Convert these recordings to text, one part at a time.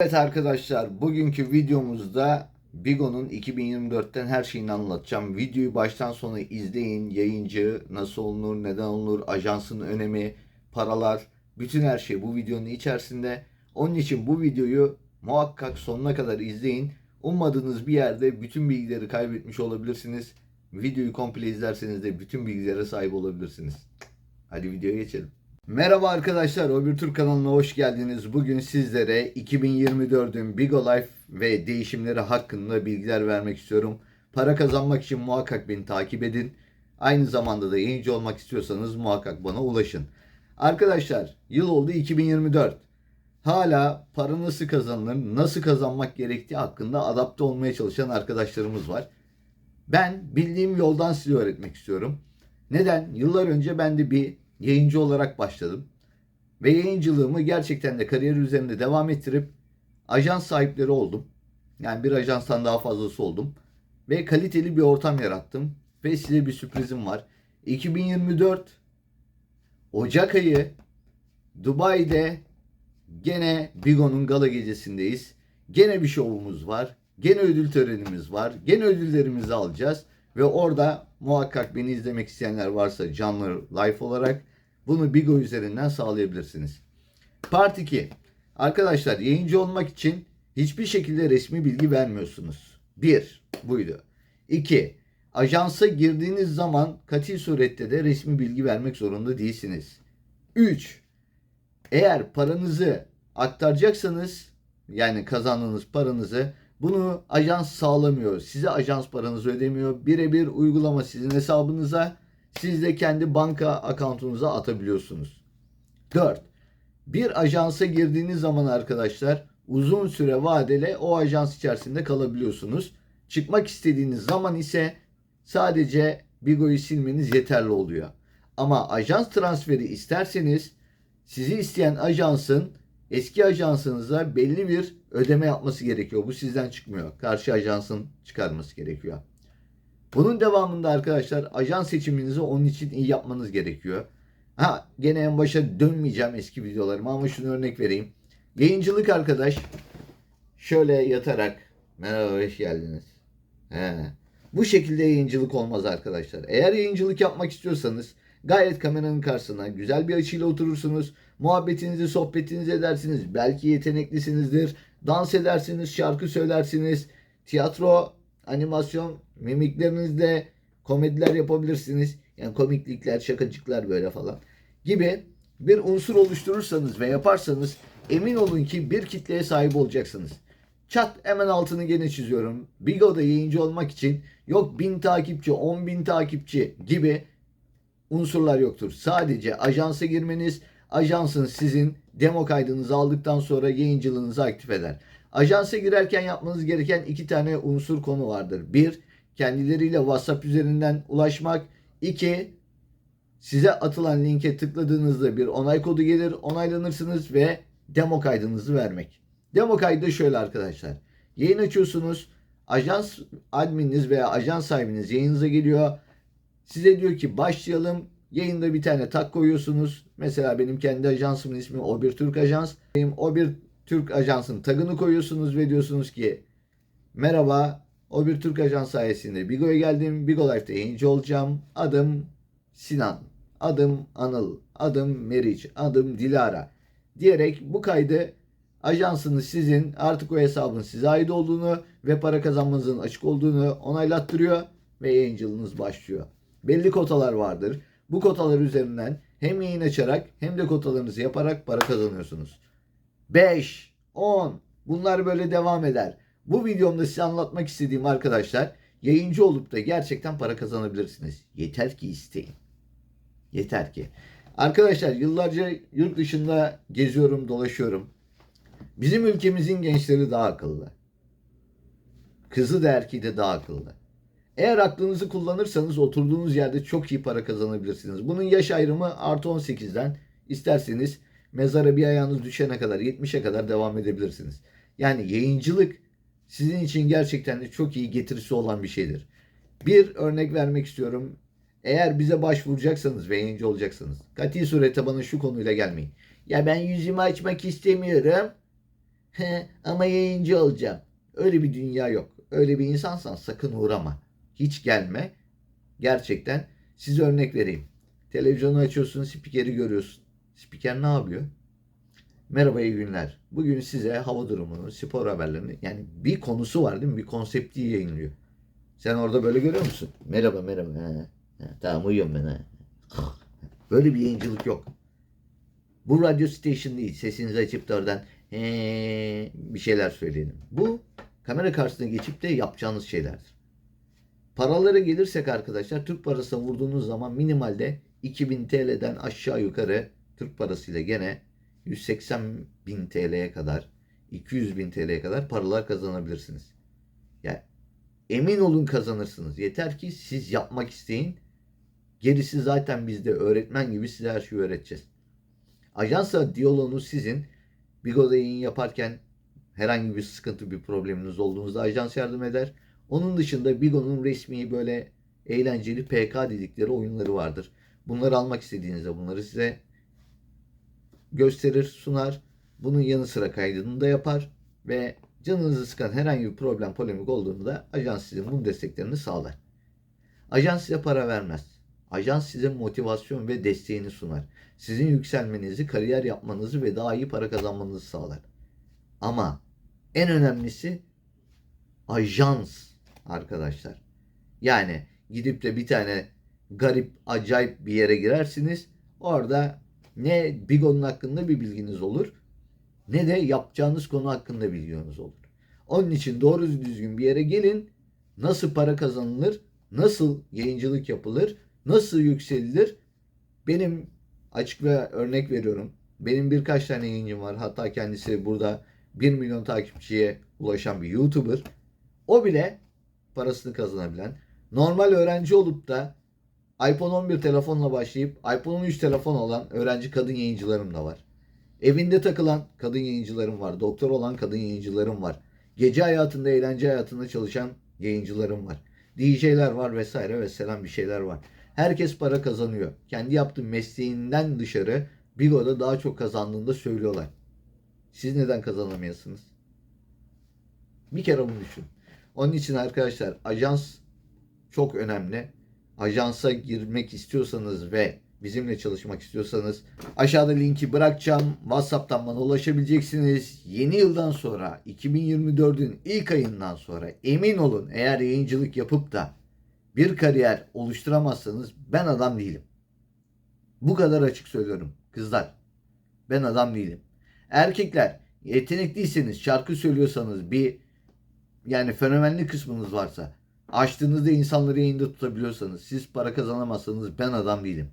Evet arkadaşlar bugünkü videomuzda Bigo'nun 2024'ten her şeyini anlatacağım. Videoyu baştan sona izleyin. Yayıncı nasıl olunur, neden olunur, ajansın önemi, paralar, bütün her şey bu videonun içerisinde. Onun için bu videoyu muhakkak sonuna kadar izleyin. Ummadığınız bir yerde bütün bilgileri kaybetmiş olabilirsiniz. Videoyu komple izlerseniz de bütün bilgilere sahip olabilirsiniz. Hadi videoya geçelim. Merhaba arkadaşlar, Obür Türk kanalına hoş geldiniz. Bugün sizlere 2024'ün Bigo Life ve değişimleri hakkında bilgiler vermek istiyorum. Para kazanmak için muhakkak beni takip edin. Aynı zamanda da yayıncı olmak istiyorsanız muhakkak bana ulaşın. Arkadaşlar, yıl oldu 2024. Hala para nasıl kazanılır, nasıl kazanmak gerektiği hakkında adapte olmaya çalışan arkadaşlarımız var. Ben bildiğim yoldan size öğretmek istiyorum. Neden? Yıllar önce ben de bir yayıncı olarak başladım. Ve yayıncılığımı gerçekten de kariyer üzerinde devam ettirip ajans sahipleri oldum. Yani bir ajanstan daha fazlası oldum. Ve kaliteli bir ortam yarattım. Ve size bir sürprizim var. 2024 Ocak ayı Dubai'de gene Bigo'nun gala gecesindeyiz. Gene bir şovumuz var. Gene ödül törenimiz var. Gene ödüllerimizi alacağız. Ve orada muhakkak beni izlemek isteyenler varsa canlı live olarak bunu Bigo üzerinden sağlayabilirsiniz. Part 2. Arkadaşlar yayıncı olmak için hiçbir şekilde resmi bilgi vermiyorsunuz. 1. Buydu. 2. Ajansa girdiğiniz zaman kati surette de resmi bilgi vermek zorunda değilsiniz. 3. Eğer paranızı aktaracaksanız yani kazandığınız paranızı bunu ajans sağlamıyor. Size ajans paranızı ödemiyor. Birebir uygulama sizin hesabınıza. Siz de kendi banka akantunuza atabiliyorsunuz. 4. Bir ajansa girdiğiniz zaman arkadaşlar uzun süre vadeli o ajans içerisinde kalabiliyorsunuz. Çıkmak istediğiniz zaman ise sadece Bigo'yu silmeniz yeterli oluyor. Ama ajans transferi isterseniz sizi isteyen ajansın eski ajansınıza belli bir ödeme yapması gerekiyor. Bu sizden çıkmıyor. Karşı ajansın çıkarması gerekiyor. Bunun devamında arkadaşlar ajans seçiminizi onun için iyi yapmanız gerekiyor. Ha gene en başa dönmeyeceğim eski videolarıma ama şunu örnek vereyim. Yayıncılık arkadaş şöyle yatarak merhaba hoş geldiniz. He. Bu şekilde yayıncılık olmaz arkadaşlar. Eğer yayıncılık yapmak istiyorsanız gayet kameranın karşısına güzel bir açıyla oturursunuz. Muhabbetinizi, sohbetinizi edersiniz. Belki yeteneklisinizdir. Dans edersiniz, şarkı söylersiniz. Tiyatro, animasyon, mimiklerinizle komediler yapabilirsiniz. Yani komiklikler, şakacıklar böyle falan gibi bir unsur oluşturursanız ve yaparsanız emin olun ki bir kitleye sahip olacaksınız. Çat hemen altını gene çiziyorum. Bigo'da yayıncı olmak için yok bin takipçi, on bin takipçi gibi unsurlar yoktur. Sadece ajansa girmeniz, ajansın sizin demo kaydınızı aldıktan sonra yayıncılığınızı aktif eder. Ajansa girerken yapmanız gereken iki tane unsur konu vardır. Bir, kendileriyle WhatsApp üzerinden ulaşmak. İki, size atılan linke tıkladığınızda bir onay kodu gelir, onaylanırsınız ve demo kaydınızı vermek. Demo kaydı şöyle arkadaşlar. Yayın açıyorsunuz. Ajans admininiz veya ajans sahibiniz yayınıza geliyor. Size diyor ki başlayalım. Yayında bir tane tak koyuyorsunuz. Mesela benim kendi ajansımın ismi O1 Türk Ajans. Benim O1 Türk Ajans'ın tagını koyuyorsunuz ve diyorsunuz ki merhaba O1 Türk Ajans sayesinde Bigo'ya geldim. Bigo Life'da yayıncı olacağım. Adım Sinan. Adım Anıl. Adım Meriç. Adım Dilara. Diyerek bu kaydı ajansınız sizin artık o hesabın size ait olduğunu ve para kazanmanızın açık olduğunu onaylattırıyor ve yayıncılığınız başlıyor. Belli kotalar vardır. Bu kotalar üzerinden hem yayın açarak hem de kotalarınızı yaparak para kazanıyorsunuz. 5, 10 bunlar böyle devam eder. Bu videomda size anlatmak istediğim arkadaşlar yayıncı olup da gerçekten para kazanabilirsiniz. Yeter ki isteyin. Yeter ki. Arkadaşlar yıllarca yurt dışında geziyorum, dolaşıyorum. Bizim ülkemizin gençleri daha akıllı. Kızı da erkeği de daha akıllı. Eğer aklınızı kullanırsanız oturduğunuz yerde çok iyi para kazanabilirsiniz. Bunun yaş ayrımı artı 18'den isterseniz mezara bir ayağınız düşene kadar 70'e kadar devam edebilirsiniz. Yani yayıncılık sizin için gerçekten de çok iyi getirisi olan bir şeydir. Bir örnek vermek istiyorum. Eğer bize başvuracaksanız ve yayıncı olacaksanız kati surette bana şu konuyla gelmeyin. Ya ben yüzümü açmak istemiyorum. Ama yayıncı olacağım. Öyle bir dünya yok. Öyle bir insansan sakın uğrama. Hiç gelme. Gerçekten size örnek vereyim. Televizyonu açıyorsun, spikeri görüyorsun. Spiker ne yapıyor? Merhaba iyi günler. Bugün size hava durumunu, spor haberlerini yani bir konusu var değil mi? Bir konsepti yayınlıyor. Sen orada böyle görüyor musun? Merhaba merhaba. Ha, ha, tamam uyuyorum ben. Ha. Böyle bir yayıncılık yok. Bu radyo station değil. Sesinizi açıp da oradan "Ee" bir şeyler söyleyelim. Bu kamera karşısına geçip de yapacağınız şeylerdir. Paralara gelirsek arkadaşlar Türk parasına vurduğunuz zaman minimalde 2000 TL'den aşağı yukarı Türk parasıyla gene 180 bin TL'ye kadar 200 bin TL'ye kadar paralar kazanabilirsiniz. Yani emin olun kazanırsınız. Yeter ki siz yapmak isteyin. Gerisi zaten bizde öğretmen gibi size her şeyi öğreteceğiz. Ajansla diyaloğunuz sizin. Bigo'da yayın yaparken herhangi bir sıkıntı, bir probleminiz olduğunuzda ajans yardım eder. Onun dışında Bigo'nun resmi böyle eğlenceli PK dedikleri oyunları vardır. Bunları almak istediğinizde bunları size gösterir, sunar. Bunun yanı sıra kaydını da yapar ve canınızı sıkan herhangi bir problem, polemik olduğunda ajans sizin bunun desteklerini sağlar. Ajans size para vermez. Ajans size motivasyon ve desteğini sunar. Sizin yükselmenizi, kariyer yapmanızı ve daha iyi para kazanmanızı sağlar. Ama en önemlisi ajans arkadaşlar. Yani gidip de bir tane garip, acayip bir yere girersiniz. Orada ne Bigo'nun hakkında bir bilginiz olur ne de yapacağınız konu hakkında bilginiz olur. Onun için doğru düzgün bir yere gelin. Nasıl para kazanılır? Nasıl yayıncılık yapılır? Nasıl yükselilir? Benim açık ve örnek veriyorum. Benim birkaç tane yayıncım var. Hatta kendisi burada 1 milyon takipçiye ulaşan bir YouTuber. O bile parasını kazanabilen, normal öğrenci olup da iPhone 11 telefonla başlayıp iPhone 13 telefon olan öğrenci kadın yayıncılarım da var. Evinde takılan kadın yayıncılarım var. Doktor olan kadın yayıncılarım var. Gece hayatında, eğlence hayatında çalışan yayıncılarım var. DJ'ler var vesaire vesaire bir şeyler var. Herkes para kazanıyor. Kendi yaptığı mesleğinden dışarı Bigo'da daha çok kazandığını da söylüyorlar. Siz neden kazanamıyorsunuz? Bir kere bunu düşün. Onun için arkadaşlar ajans çok önemli. Ajansa girmek istiyorsanız ve bizimle çalışmak istiyorsanız aşağıda linki bırakacağım. WhatsApp'tan bana ulaşabileceksiniz. Yeni yıldan sonra 2024'ün ilk ayından sonra emin olun eğer yayıncılık yapıp da bir kariyer oluşturamazsanız ben adam değilim. Bu kadar açık söylüyorum kızlar. Ben adam değilim. Erkekler yetenekliyseniz şarkı söylüyorsanız bir yani fenomenli kısmınız varsa açtığınızda insanları yayında tutabiliyorsanız siz para kazanamazsanız ben adam değilim.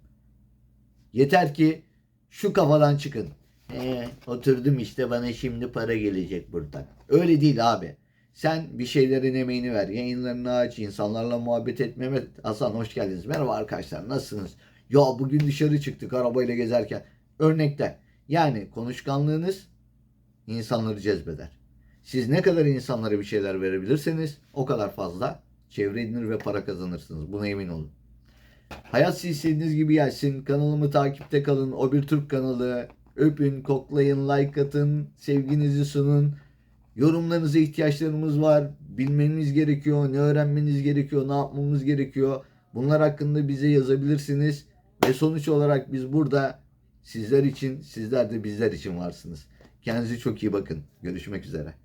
Yeter ki şu kafadan çıkın. Ee, oturdum işte bana şimdi para gelecek buradan. Öyle değil abi. Sen bir şeylerin emeğini ver. Yayınlarını aç. insanlarla muhabbet et. Mehmet Hasan hoş geldiniz. Merhaba arkadaşlar nasılsınız? Ya bugün dışarı çıktık arabayla gezerken. Örnekler. Yani konuşkanlığınız insanları cezbeder. Siz ne kadar insanlara bir şeyler verebilirseniz o kadar fazla çevre edinir ve para kazanırsınız. Buna emin olun. Hayat siz istediğiniz gibi gelsin. Kanalımı takipte kalın. O bir Türk kanalı. Öpün, koklayın, like atın, sevginizi sunun. Yorumlarınıza ihtiyaçlarımız var. Bilmeniz gerekiyor. Ne öğrenmeniz gerekiyor. Ne yapmamız gerekiyor. Bunlar hakkında bize yazabilirsiniz. Ve sonuç olarak biz burada sizler için, sizler de bizler için varsınız. Kendinize çok iyi bakın. Görüşmek üzere.